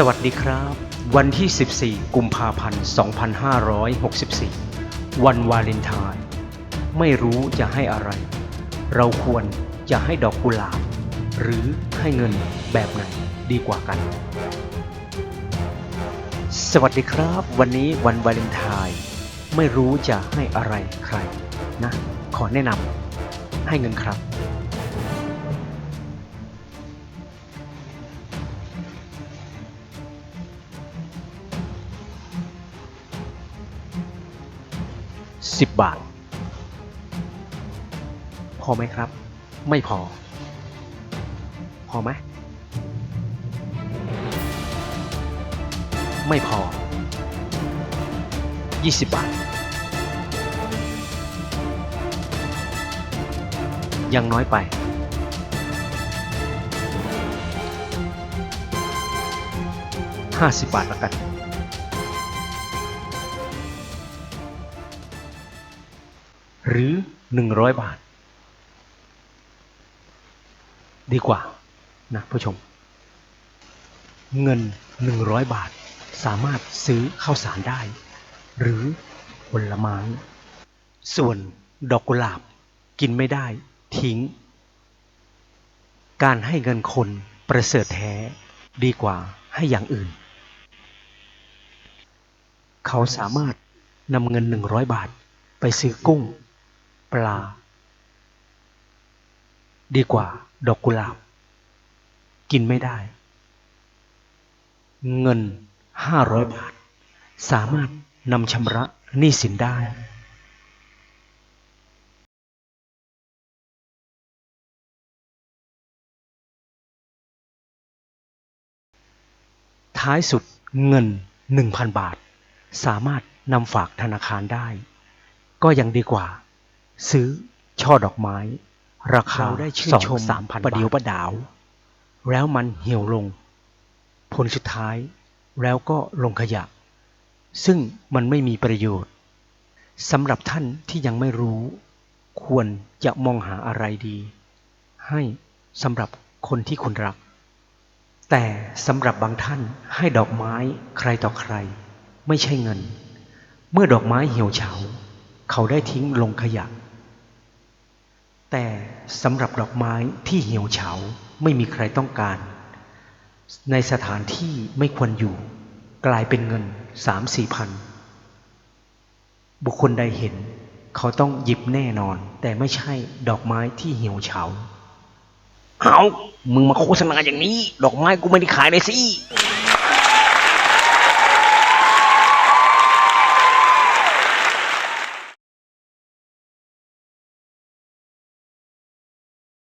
สวัสดีครับ วันที่ 14 กุมภาพันธ์ 2564 วันวาเลนไทน์ไม่รู้จะให้อะไร เราควรจะให้ดอกกุหลาบ หรือให้เงินแบบไหนดีกว่ากัน สวัสดีครับ วันนี้วันวาเลนไทน์ไม่รู้จะให้อะไรใครนะ ขอแนะนำให้เงินครับ สิบบาท พอไหมครับ ไม่พอ พอไหมไม่พอยี่สิบบาท ยังน้อยไปห้าสิบบาทแล้วกัน หรือหนึ่งร้อยบาท ดีกว่านะผู้ชม เงินหนึ่งร้อยบาท สามารถซื้อข้าวสารได้ หรือผลไม้ส่วนดอกกุหลาบกินไม่ได้ทิ้ง การให้เงินคนประเสริฐแท้ดีกว่าให้อย่างอื่น เขาสามารถนำเงินหนึ่งร้อยบาทไปซื้อกุ้ง ปลา ดีกว่า ดอกกุหลาบ กินไม่ได้ เงินห้าร้อยบาท สามารถนำชำระหนี้สินได้ท้ายสุดเงิน 1,000 บาท สามารถนำฝากธนาคารได้ ก็ยังดีกว่า ซื้อ ช่อดอกไม้ ราคาเราได้ชื่นสองชมสามพันประเดี๋ยวบาทประดาว แล้วมันเหี่ยวลง ผลสุดท้ายแล้วก็ลงขยะ ซึ่งมันไม่มีประโยชน์สำหรับท่านที่ยังไม่รู้ ควรจะมองหาอะไรดี ให้สำหรับคนที่คุณรัก แต่สำหรับบางท่านให้ดอกไม้ใครต่อใคร ไม่ใช่เงิน เมื่อดอกไม้เหี่ยวเฉา เขาได้ทิ้งลงขยะ แต่สำหรับดอกไม้ที่เหี่ยวเฉาไม่มีใครต้องการ ในสถานที่ไม่ควรอยู่ กลายเป็นเงินสามสี่พัน บุคคลใดเห็น เขาต้องหยิบแน่นอน แต่ไม่ใช่ดอกไม้ที่เหี่ยวเฉาเอามึงมาโฆษณาอย่างนี้ ดอกไม้กูไม่ได้ขายเลยสิ